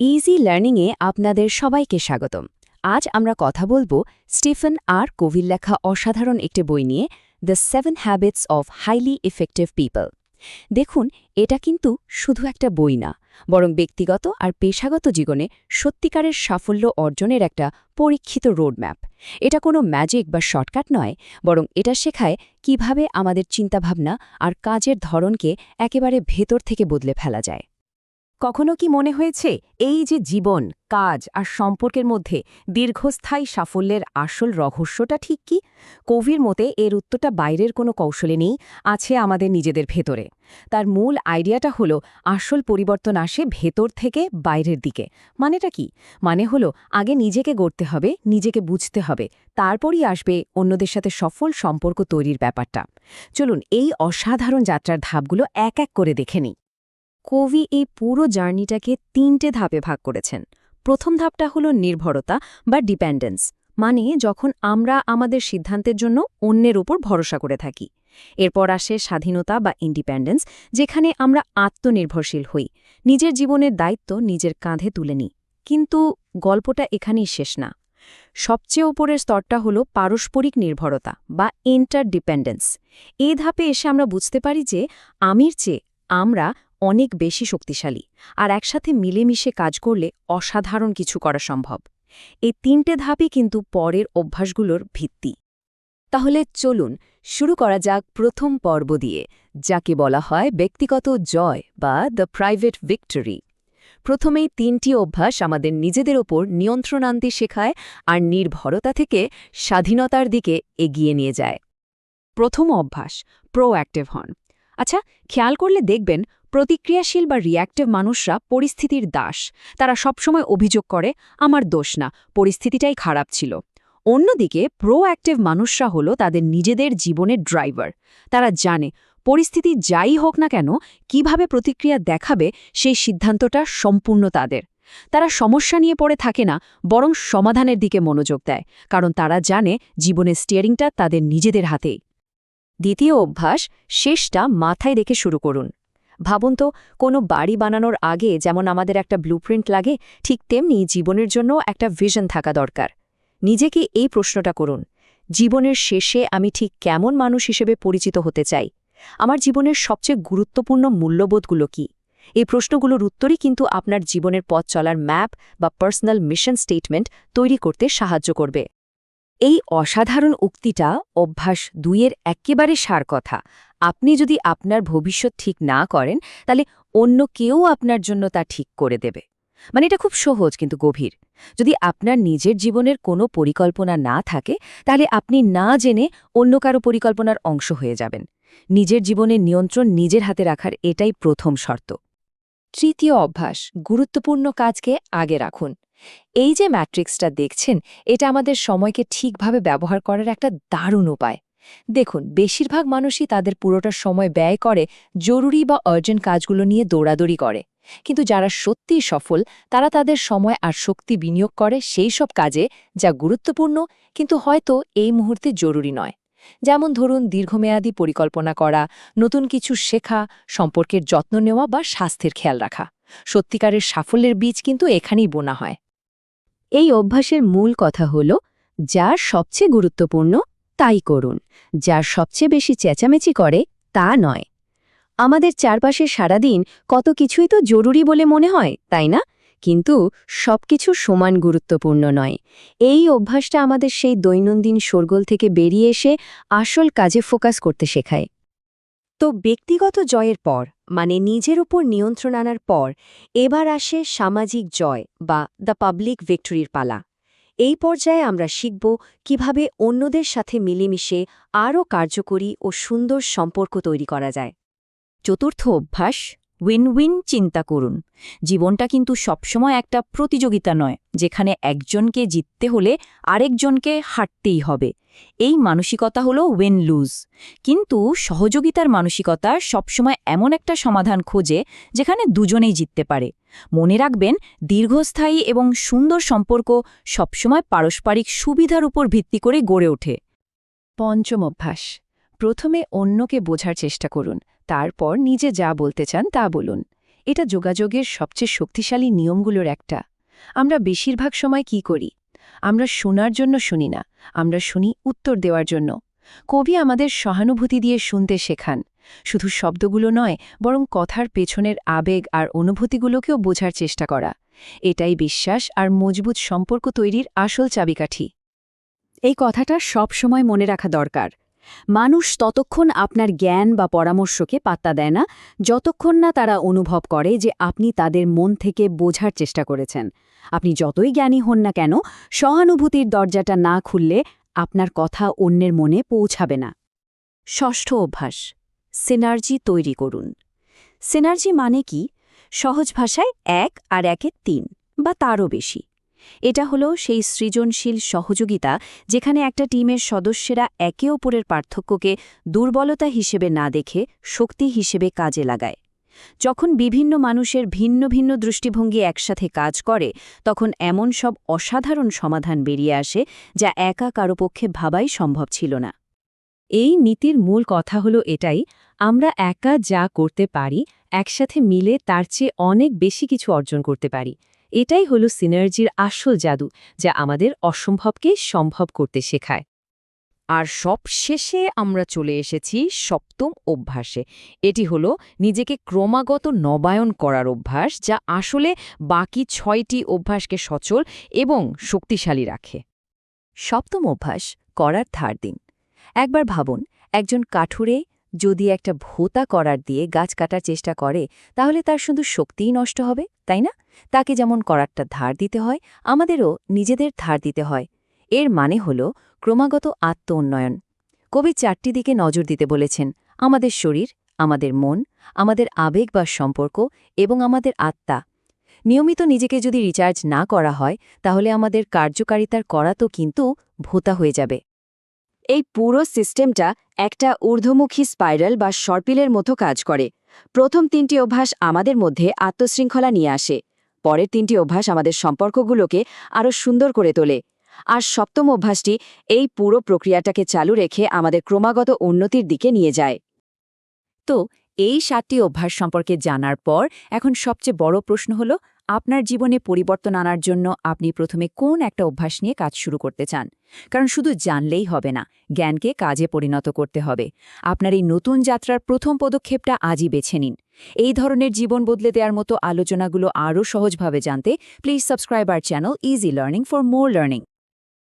Easy লার্নিংয়ে আপনাদের সবাইকে স্বাগতম। আজ আমরা কথা বলব স্টিফেন আর কোভিল লেখা অসাধারণ একটি বই নিয়ে the seven habits of highly effective people দেখুন, এটা কিন্তু শুধু একটা বই না, বরং ব্যক্তিগত আর পেশাগত জীবনে সত্যিকারের সাফল্য অর্জনের একটা পরীক্ষিত রোডম্যাপ এটা কোনো ম্যাজিক বা শর্টকাট নয়, বরং এটা শেখায় কীভাবে আমাদের চিন্তাভাবনা আর কাজের ধরনকে একেবারে ভেতর থেকে বদলে ফেলা যায়। কখনো কি মনে হয়েছে এই যে জীবন, কাজ আর সম্পর্কের মধ্যে দীর্ঘস্থায়ী সাফল্যের আসল রহস্যটা ঠিক কি? কবির মতে এর উত্তরটা বাইরের কোনো কৌশলে নেই, আছে আমাদের নিজেদের ভেতরে। তার মূল আইডিয়াটা হলো আসল পরিবর্তন আসে ভেতর থেকে বাইরের দিকে। মানেটা কি? মানে হলো আগে নিজেকে গড়তে হবে, নিজেকে বুঝতে হবে, তারপরই আসবে অন্যদের সাথে সফল সম্পর্ক তৈরির ব্যাপারটা। চলুন এই অসাধারণ যাত্রার ধাপগুলো এক এক করে দেখে নিই। কবি এই পুরো জার্নিটাকে তিনটে ধাপে ভাগ করেছেন। প্রথম ধাপটা হলো নির্ভরতা বা ডিপেন্ডেন্স মানে যখন আমরা আমাদের সিদ্ধান্তের জন্য অন্যের উপর ভরসা করে থাকি। এরপর আসে স্বাধীনতা বা ইন্ডিপেন্ডেন্স, যেখানে আমরা আত্মনির্ভরশীল হই, নিজের জীবনের দায়িত্ব নিজের কাঁধে তুলে নিই। কিন্তু গল্পটা এখানেই শেষ না। সবচেয়ে ওপরের স্তরটা হলো পারস্পরিক নির্ভরতা বা ইন্টারডিপেন্ডেন্স। এই ধাপে এসে আমরা বুঝতে পারি যে আমির চেয়ে আমরা অনেক বেশি শক্তিশালী আর একসাথে মিলেমিশে কাজ করলে অসাধারণ কিছু করা সম্ভব। এই তিনটে ধাপই কিন্তু পরের অভ্যাসগুলোর ভিত্তি। তাহলে চলুন শুরু করা যাক প্রথম পর্ব দিয়ে, যাকে বলা হয় ব্যক্তিগত জয় বা দ্য প্রাইভেট ভিক্টরি প্রথমেই তিনটি অভ্যাস আমাদের নিজেদের ওপর নিয়ন্ত্রণ আনতে শেখায় আর নির্ভরতা থেকে স্বাধীনতার দিকে এগিয়ে নিয়ে যায়। প্রথম অভ্যাস প্রোঅ্যাক্টিভ হন। আচ্ছা খেয়াল করলে দেখবেন প্রতিক্রিয়াশীল বা রিয়্যাক্টিভ মানুষরা পরিস্থিতির দাস। তারা সবসময় অভিযোগ করে, আমার দোষ না, পরিস্থিতিটাই খারাপ ছিল। অন্যদিকে প্রোঅ্যাক্টিভ মানুষরা হলো তাদের নিজেদের জীবনের ড্রাইভার তারা জানে, পরিস্থিতি যাই হোক না কেন, কীভাবে প্রতিক্রিয়া দেখাবে সেই সিদ্ধান্তটা সম্পূর্ণ তাদের। তারা সমস্যা নিয়ে পড়ে থাকে না, বরং সমাধানের দিকে মনোযোগ দেয়, কারণ তারা জানে জীবনের স্টিয়ারিংটা তাদের নিজেদের হাতেই। দ্বিতীয় অভ্যাস, শেষটা মাথায় রেখে শুরু করুন। ভাবুন তো, কোনো বাড়ি বানানোর আগে যেমন আমাদের একটা ব্লুপ্রিন্ট লাগে, ঠিক তেমনি জীবনের জন্য একটা ভিশন থাকা দরকার। নিজেকে এই প্রশ্নটা করুন, জীবনের শেষে আমি ঠিক কেমন মানুষ হিসেবে পরিচিত হতে চাই? আমার জীবনের সবচেয়ে গুরুত্বপূর্ণ মূল্যবোধগুলো কি? এই প্রশ্নগুলোর উত্তরই কিন্তু আপনার জীবনের পথ চলার ম্যাপ বা পার্সোনাল মিশন স্টেটমেন্ট তৈরি করতে সাহায্য করবে। এই অসাধারণ উক্তিটা অভ্যাস দুইয়ের একেবারে সার কথা। আপনি যদি আপনার ভবিষ্যৎ ঠিক না করেন, তাহলে অন্য কেউ আপনার জন্য তা ঠিক করে দেবে। মানে এটা খুব সহজ কিন্তু গভীর। যদি আপনার নিজের জীবনের কোনো পরিকল্পনা না থাকে, তাহলে আপনি না জেনে অন্য কারও পরিকল্পনার অংশ হয়ে যাবেন। নিজের জীবনের নিয়ন্ত্রণ নিজের হাতে রাখার এটাই প্রথম শর্ত। তৃতীয় অভ্যাস, গুরুত্বপূর্ণ কাজকে আগে রাখুন। এই যে ম্যাট্রিক্সটা দেখছেন, এটা আমাদের সময়কে ঠিকভাবে ব্যবহার করার একটা দারুণ উপায়। দেখুন, বেশিরভাগ মানুষই তাদের পুরোটা সময় ব্যয় করে জরুরি বা আর্জেন্ট কাজগুলো নিয়ে দৌড়াদৌড়ি করে। কিন্তু যারা সত্যিই সফল, তারা তাদের সময় আর শক্তি বিনিয়োগ করে সেই সব কাজে যা গুরুত্বপূর্ণ, কিন্তু হয়তো এই মুহূর্তে জরুরি নয়। যেমন ধরুন, দীর্ঘমেয়াদী পরিকল্পনা করা, নতুন কিছু শেখা, সম্পর্কের যত্ন নেওয়া বা স্বাস্থ্যের খেয়াল রাখা। সত্যিকারের সাফল্যের বীজ কিন্তু এখানেই বোনা হয়। এই অভ্যাসের মূল কথা হল যা সবচেয়ে গুরুত্বপূর্ণ তাই করুন, যার সবচেয়ে বেশি চেঁচামেচি করে তা নয়। আমাদের চারপাশে সারাদিন কত কিছুই তো জরুরি বলে মনে হয়, তাই না? কিন্তু সবকিছু সমান গুরুত্বপূর্ণ নয়। এই অভ্যাসটা আমাদের সেই দৈনন্দিন শোরগোল থেকে বেরিয়ে এসে আসল কাজে ফোকাস করতে শেখায়। তো ব্যক্তিগত জয়ের পর মানে নিজের উপর নিয়ন্ত্রণ আনার পর, এবার আসে সামাজিক জয় বা দ্য পাবলিক ভিক্টরির পালা। এই পর্যায়ে আমরা শিখব কীভাবে অন্যদের সাথে মিলেমিশে আরও কার্যকরী ও সুন্দর সম্পর্ক তৈরি করা যায়। চতুর্থ অভ্যাস উইন উইন চিন্তা করুন। জীবনটা কিন্তু সবসময় একটা প্রতিযোগিতা নয়, যেখানে একজনকে জিততে হলে আরেকজনকে হাঁটতেই হবে। এই মানসিকতা হলো উইন লুজ কিন্তু সহযোগিতার মানসিকতা সবসময় এমন একটা সমাধান খোঁজে, যেখানে দুজনেই জিততে পারে। মনে রাখবেন, দীর্ঘস্থায়ী এবং সুন্দর সম্পর্ক সবসময় পারস্পরিক সুবিধার উপর ভিত্তি করে গড়ে ওঠে। পঞ্চম অভ্যাস। প্রথমে অন্যকে বোঝার চেষ্টা করুন। তারপর নিজে যা বলতে চান তা বলুন। এটা যোগাযোগের সবচেয়ে শক্তিশালী নিয়মগুলোর একটা। আমরা বেশিরভাগ সময় কি করি? আমরা শোনার জন্য শুনি না। আমরা শুনি উত্তর দেওয়ার জন্য। কবি আমাদের সহানুভূতি দিয়ে শুনতে শেখান। শুধু শব্দগুলো নয়, বরং কথার পেছনের আবেগ আর অনুভূতিগুলোকেও বোঝার চেষ্টা করা। এটাই বিশ্বাস আর মজবুত সম্পর্ক তৈরির আসল চাবিকাঠি। এই কথাটা সব সময় মনে রাখা দরকার। মানুষ ততক্ষণ আপনার জ্ঞান বা পরামর্শকে পাত্তা দেয় না, যতক্ষণ না তারা অনুভব করে যে আপনি তাদের মন থেকে বোঝার চেষ্টা করেছেন। আপনি যতই জ্ঞানী হন না কেন, সহানুভূতির দরজাটা না খুললে আপনার কথা অন্যের মনে পৌঁছাবে না। ষষ্ঠ অভ্যাস, সিনার্জি তৈরি করুন। সিনার্জি মানে কি? সহজ ভাষায় এক আর একে তিন, বা তারও বেশি। এটা হলো সেই সৃজনশীল সহযোগিতা যেখানে একটা টিমের সদস্যেরা একে অপরের পার্থক্যকে দুর্বলতা হিসেবে না দেখে শক্তি হিসেবে কাজে লাগায়। যখন বিভিন্ন মানুষের ভিন্ন ভিন্ন দৃষ্টিভঙ্গি একসাথে কাজ করে, তখন এমন সব অসাধারণ সমাধান বেরিয়ে আসে যা একা কারও পক্ষে ভাবাই সম্ভব ছিল না। এই নীতির মূল কথা হলো এটাই, আমরা একা যা করতে পারি, একসাথে মিলে তার চেয়ে অনেক বেশি কিছু অর্জন করতে পারি। এটাই হলো সিনার্জির আসল জাদু, যা আমাদের অসম্ভবকে সম্ভব করতে শেখায়। আর সব শেষে আমরা চলে এসেছি সপ্তম অভ্যাসে। এটি হলো নিজেকে ক্রমাগত নবায়ন করার অভ্যাস, যা আসলে বাকি ছয়টি অভ্যাসকে সচল এবং শক্তিশালী রাখে। সপ্তম অভ্যাস, করার ধার দিন। একবার ভাবুন, একজন কাঠুরে যদি একটা ভোতা করার দিয়ে গাছ কাটার চেষ্টা করে, তাহলে তার শুধু শক্তিই নষ্ট হবে, তাই না? তাকে যেমন করারটা ধার দিতে হয়, আমাদেরও নিজেদের ধার দিতে হয়। এর মানে হল ক্রমাগত আত্ম উন্নয়ন। কবি চারটি দিকে নজর দিতে বলেছেন, আমাদের শরীর, আমাদের মন, আমাদের আবেগ বা সম্পর্ক এবং আমাদের আত্মা। নিয়মিত নিজেকে যদি রিচার্জ না করা হয়, তাহলে আমাদের কার্যকারিতার করা তো কিন্তু ভোতা হয়ে যাবে। এই পুরো সিস্টেমটা একটা ঊর্ধ্বমুখী স্পাইরাল বা সর্পিলের মতো কাজ করে। প্রথম তিনটি অভ্যাস আমাদের মধ্যে আত্মশৃঙ্খলা নিয়ে আসে। পরের তিনটি অভ্যাস আমাদের সম্পর্কগুলোকে আরও সুন্দর করে তোলে। আর সপ্তম অভ্যাসটি এই পুরো প্রক্রিয়াটাকে চালু রেখে আমাদের ক্রমাগত উন্নতির দিকে নিয়ে যায়। তো এই সাতটি অভ্যাস সম্পর্কে জানার পর এখন সবচেয়ে বড় প্রশ্ন হল, আপনার জীবনে পরিবর্তন আনার জন্য আপনি প্রথমে কোন একটা অভ্যাস নিয়ে কাজ শুরু করতে চান? কারণ শুধু জানলেই হবে না, জ্ঞানকে কাজে পরিণত করতে হবে। আপনার এই নতুন যাত্রার প্রথম পদক্ষেপটা আজই বেছে নিন। এই ধরনের জীবন বদলে দেওয়ার মতো আলোচনাগুলো আরও সহজভাবে জানতে please subscribe R channel easy learning for more learning